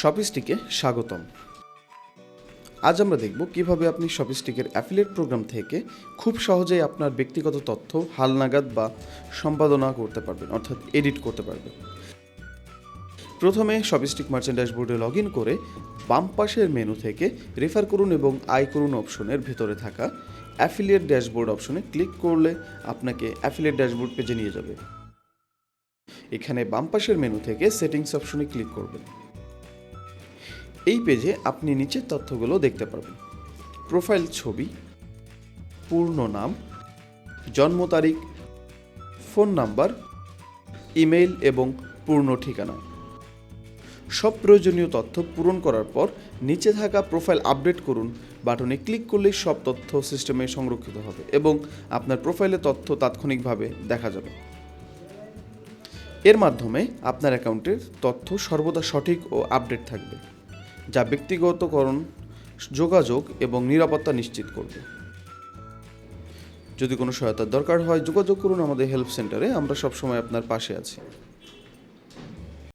শপিস্টিকে স্বাগতম। আজ আমরা দেখব কীভাবে আপনি শপিস্টিকের অ্যাফিলিয়েট প্রোগ্রাম থেকে খুব সহজেই আপনার ব্যক্তিগত তথ্য হালনাগাদ বা সম্পাদনা করতে পারবেন, অর্থাৎ এডিট করতে পারবেন। প্রথমে শপিস্টিক মার্চেন্ট ড্যাশবোর্ডে লগ ইন করে বাম পাশের মেনু থেকে রেফার করুন এবং আয় করুন অপশনের ভেতরে থাকা অ্যাফিলিয়েট ড্যাশবোর্ড অপশনে ক্লিক করলে আপনাকে অ্যাফিলিয়েট ড্যাশবোর্ড পেজে নিয়ে যাবে। এখানে বাম পাশের মেনু থেকে সেটিংস অপশনে ক্লিক করবেন। এই পেজে আপনি নিচের তথ্যগুলো দেখতে পারবেন। প্রোফাইল ছবি, পূর্ণ নাম, জন্ম তারিখ, ফোন নাম্বার, ইমেইল এবং পূর্ণ ঠিকানা। সব প্রয়োজনীয় তথ্য পূরণ করার পর নিচে থাকা প্রোফাইল আপডেট করুন বাটনে ক্লিক করলেই সব তথ্য সিস্টেমে সংরক্ষিত হবে এবং আপনার প্রোফাইলে তথ্য তাৎক্ষণিকভাবে দেখা যাবে। এর মাধ্যমে আপনার অ্যাকাউন্টের তথ্য সর্বদা সঠিক ও আপডেট থাকবে। যা ব্যক্তিগতকরণ যোগাযোগ এবং নিরাপত্তা নিশ্চিত করবে। যদি কোনো সহায়তার দরকার হয়, যোগাযোগ করুন আমাদের হেল্প সেন্টারে, আমরা সবসময় আপনার পাশে আছি।